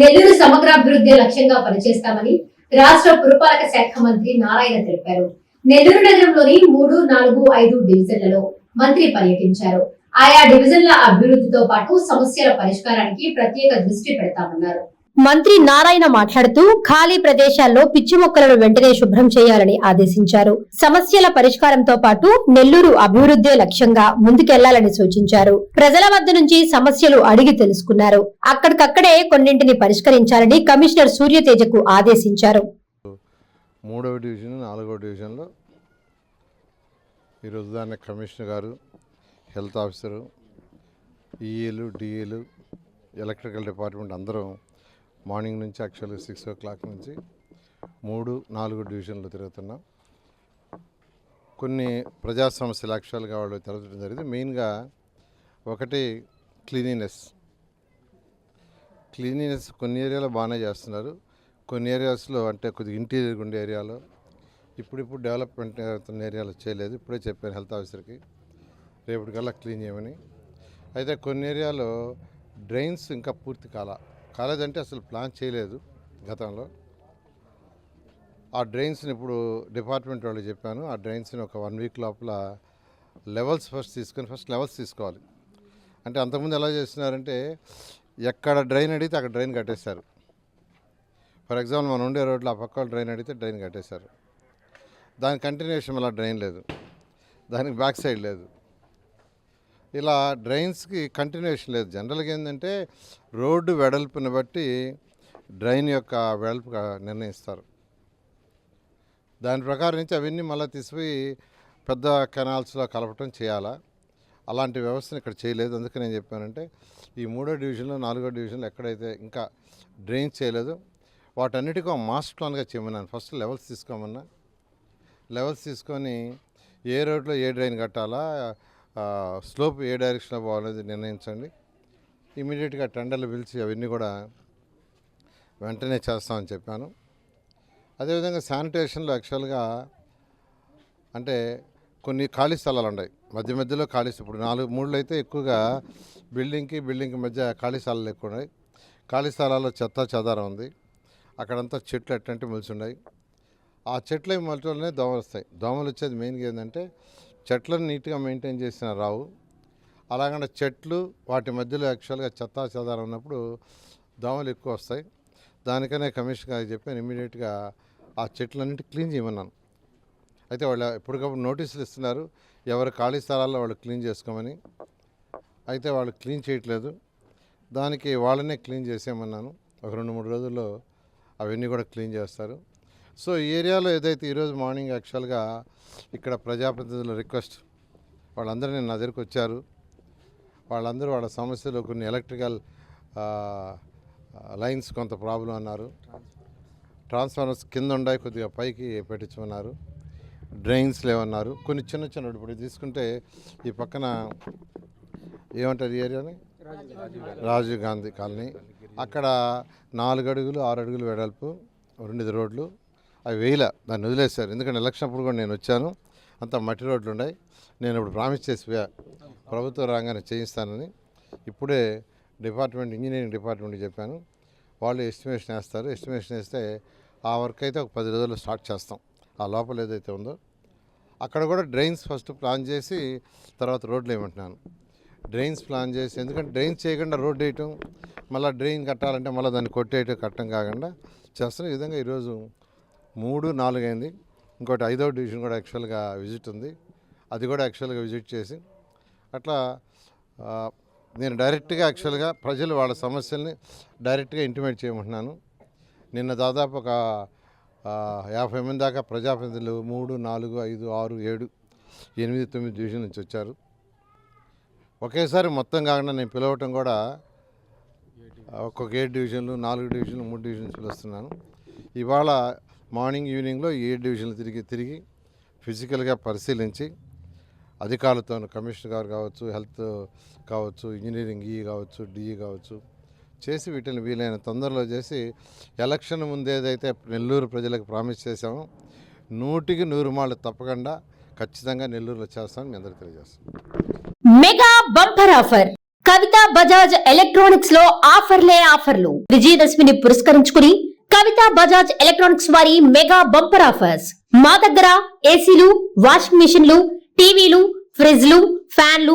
నెల్లూరు సమగ్రాభివృద్ధి లక్ష్యంగా పనిచేస్తామని రాష్ట్ర పురపాలక శాఖ మంత్రి నారాయణ తెలిపారు. నెల్లూరు నగరంలోని మూడు నాలుగు ఐదు డివిజన్లలో మంత్రి పర్యటించారు. ఆయా డివిజన్ల అభివృద్ధితో పాటు సమస్యల పరిష్కారానికి ప్రత్యేక దృష్టి పెడతామన్నారు. మంత్రి నారాయణ మాట్లాడుతూ ఖాళీ ప్రదేశాల్లో పిచ్చి మొక్కలను వెంటనే శుభ్రం చేయాలని ఆదేశించారు. సమస్యల పరిష్కారంతో పాటు నెల్లూరు అభివృద్ధే లక్ష్యంగా ముందుకెళ్ళాలని సూచించారు. ప్రజల వద్ద నుంచి సమస్యలు అడిగి తెలుసుకున్నారు. అక్కడికక్కడే కొన్నింటిని పరిష్కరించాలని కమిషనర్ సూర్యతేజకు ఆదేశించారు. మూడవ డివిజన్ నాలుగవ డివిజన్లో ఈరోజు దాన్ని కమిషనర్ గారు హెల్త్ ఆఫీసరు ఈఏలు డిఏలు ఎలక్ట్రికల్ డిపార్ట్మెంట్ అందరం మార్నింగ్ నుంచి యాక్చువల్గా సిక్స్ ఓ క్లాక్ నుంచి మూడు నాలుగు డివిజన్లు తిరుగుతున్నాం. కొన్ని ప్రజా సమస్యలు యాక్చువల్గా వాళ్ళు తిరగడం జరిగింది. మెయిన్గా ఒకటి క్లీనినెస్. క్లీనినెస్ కొన్ని ఏరియాలో బాగానే చేస్తున్నారు. కొన్ని ఏరియాస్లో అంటే కొద్దిగా ఇంటీరియర్ ఉండే ఏరియాలో ఇప్పుడిప్పుడు డెవలప్మెంట్ అవుతున్న ఏరియాలో చేయలేదు. ఇప్పుడే చెప్పాను హెల్త్ ఆఫీసర్కి రేపటికల్లా క్లీన్ చేయమని. అయితే కొన్ని ఏరియాలో డ్రైన్స్ ఇంకా పూర్తి కాల. కాలేదంటే అసలు ప్లాన్ చేయలేదు గతంలో. ఆ డ్రైన్స్ని ఇప్పుడు డిపార్ట్మెంట్ వాళ్ళు చెప్పాను ఆ డ్రైన్స్ని ఒక వన్ వీక్ లోపల లెవెల్స్ ఫస్ట్ తీసుకొని ఫస్ట్ లెవెల్స్ తీసుకోవాలి. అంటే అంతకుముందు ఎలా చేస్తున్నారంటే ఎక్కడ డ్రైన్ అడిగితే అక్కడ డ్రైన్ కట్టేశారు. ఫర్ ఎగ్జాంపుల్ మనం ఉండే రోడ్లో ఆ పక్క డ్రైన్ అడిగితే డ్రైన్ కట్టేశారు. దాని కంటిన్యూషన్ అలా డ్రైన్ లేదు. దానికి బ్యాక్ సైడ్ లేదు. ఇలా డ్రైన్స్కి కంటిన్యూషన్ లేదు. జనరల్గా ఏంటంటే రోడ్డు వెడల్పుని బట్టి డ్రైన్ యొక్క వెడల్పు నిర్ణయిస్తారు. దాని ప్రకారం నుంచి అవన్నీ మళ్ళీ తీసిపోయి పెద్ద కెనాల్స్లో కలపటం చేయాలా? అలాంటి వ్యవస్థను ఇక్కడ చేయలేదు. అందుకే నేను చెప్పానంటే ఈ మూడో డివిజన్లో నాలుగో డివిజన్లో ఎక్కడైతే ఇంకా డ్రైన్ చేయలేదు వాటన్నిటికీ మాస్టర్ ప్లాన్గా చేయమన్నాను. ఫస్ట్ లెవెల్స్ తీసుకోమన్నా. లెవెల్స్ తీసుకొని ఏ రోడ్లో ఏ డ్రైన్ కట్టాలా? స్లోప్ ఏ డైరెక్షన్లో పోవాలనేది నిర్ణయించండి. ఇమీడియట్గా టెండర్లు పిలిచి అవన్నీ కూడా వెంటనే చేస్తామని చెప్పాను. అదేవిధంగా శానిటేషన్లో యాక్చువల్గా అంటే కొన్ని ఖాళీ స్థలాలు ఉన్నాయి. మధ్య మధ్యలో ఖాళీ ఇప్పుడు నాలుగు మూడులో అయితే ఎక్కువగా బిల్డింగ్కి బిల్డింగ్కి మధ్య ఖాళీ స్థలాలు ఎక్కువ ఉన్నాయి. ఖాళీ స్థలాల్లో చెత్త చెదారం ఉంది. అక్కడంతా చెట్లు అట్లాంటివి మొలిచి ఉన్నాయి. ఆ చెట్లు మొలటనే దోమలు వస్తాయి. దోమలు వచ్చేది మెయిన్గా ఏంటంటే చెట్లను నీట్గా మెయింటైన్ చేసిన రావు. అలాగంటే చెట్లు వాటి మధ్యలో యాక్చువల్గా చెత్త చెదారం ఉన్నప్పుడు దోమలు ఎక్కువ వస్తాయి. దానికనే కమిషన్ గారికి చెప్పాను ఇమీడియట్గా ఆ చెట్లన్నింటి క్లీన్ చేయమన్నాను. అయితే వాళ్ళు ఎప్పటికప్పుడు నోటీసులు ఇస్తున్నారు ఎవరి ఖాళీ స్థలాల్లో వాళ్ళు క్లీన్ చేసుకోమని. అయితే వాళ్ళు క్లీన్ చేయట్లేదు. దానికి వాళ్ళనే క్లీన్ చేసేయమన్నాను. ఒక రెండు మూడు రోజుల్లో అవన్నీ కూడా క్లీన్ చేస్తారు. సో ఈ ఏరియాలో ఏదైతే ఈరోజు మార్నింగ్ యాక్చువల్గా ఇక్కడ ప్రజాప్రతినిధుల రిక్వెస్ట్ వాళ్ళందరూ నేను నా దగ్గరికి వచ్చారు. వాళ్ళందరూ వాళ్ళ సమస్యలు కొన్ని ఎలక్ట్రికల్ లైన్స్ కొంత ప్రాబ్లం అన్నారు. ట్రాన్స్ఫార్మర్స్ కింద ఉన్నాయి కొద్దిగా పైకి పెట్టించమన్నారు. డ్రైన్స్ లేవన్నారు. కొన్ని చిన్న చిన్న ఇప్పుడు తీసుకుంటే ఈ పక్కన ఏమంటారు ఈ ఏరియాని? రాజీవ్ గాంధీ కాలనీ. అక్కడ నాలుగు అడుగులు ఆరు అడుగులు వెడల్పు రెండు రోడ్లు. అవి వేయలే. దాన్ని వదిలేశారు. ఎందుకంటే ఎలక్షన్ అప్పుడు కూడా నేను వచ్చాను. అంత మట్టి రోడ్లు ఉన్నాయి. నేను ఇప్పుడు ప్రామిస్ చేసి ప్రభుత్వ రంగాన్ని చేయిస్తానని ఇప్పుడే డిపార్ట్మెంట్ ఇంజనీరింగ్ డిపార్ట్మెంట్కి చెప్పాను. వాళ్ళు ఎస్టిమేషన్ వేస్తారు. ఎస్టిమేషన్ వేస్తే ఆ వర్క్ అయితే ఒక పది రోజుల్లో స్టార్ట్ చేస్తాం. ఆ లోపల ఏదైతే ఉందో. అక్కడ కూడా డ్రైన్స్ ఫస్ట్ ప్లాన్ చేసి తర్వాత రోడ్లు ఏమంటున్నాను డ్రైన్స్ ప్లాన్ చేసి ఎందుకంటే డ్రైన్స్ చేయకుండా రోడ్ వేయటం మళ్ళీ డ్రైన్ కట్టాలంటే మళ్ళీ దాన్ని కొట్టేయటం కట్టడం కాకుండా చేస్తున్న ఈ విధంగా ఈరోజు మూడు నాలుగు అయింది ఇంకోటి ఐదవ డివిజన్ కూడా యాక్చువల్గా విజిట్ ఉంది. అది కూడా యాక్చువల్గా విజిట్ చేసి అట్లా నేను డైరెక్ట్గా యాక్చువల్గా ప్రజలు వాళ్ళ సమస్యల్ని డైరెక్ట్గా ఇంటిమేట్ చేయమంటున్నాను. నిన్న దాదాపు ఒక యాభై మంది దాకా ప్రజాప్రతినిధులు మూడు నాలుగు ఐదు ఆరు ఏడు ఎనిమిది తొమ్మిది డివిజన్ నుంచి వచ్చారు. ఒకేసారి మొత్తం కాకుండా నేను పిలవటం కూడా ఒక్కొక్క ఏడు డివిజన్లు నాలుగు డివిజన్లు మూడు డివిజన్స్ పిలుస్తున్నాను ఇవాళ మార్నింగ్ ఈవినింగ్లో ఏ డివిజన్లు తిరిగి తిరిగి ఫిజికల్గా పరిశీలించి అధికారులతో కమిషనర్ గారు కావచ్చు హెల్త్ కావచ్చు ఇంజనీరింగ్ ఈ కావచ్చు డిఈ కావచ్చు చేసి వీటిని వీలైన తొందరలో చేసి ఎలక్షన్ ముందేదైతే నెల్లూరు ప్రజలకు ప్రామిస్ చేశామో నూటికి నూరు మాళ్ళు తప్పకుండా ఖచ్చితంగా నెల్లూరులో చేస్తామని మీ అందరికీ తెలియజేస్తాం mega bumper offer. Kavitha Bajaj ఎలక్ట్రానిక్స్లో ఆఫర్లే ఆఫర్లు. విజయదశమిని పురస్కరించుకుని కవిత బజాజ్ ఎలక్ట్రానిక్స్ వారి మెగా బంపర్ ఆఫర్స్. మా దగ్గర ఏసీలు వాషింగ్ మిషన్లు టీవీలు ఫ్రిడ్జ్లు ఫ్యాన్లు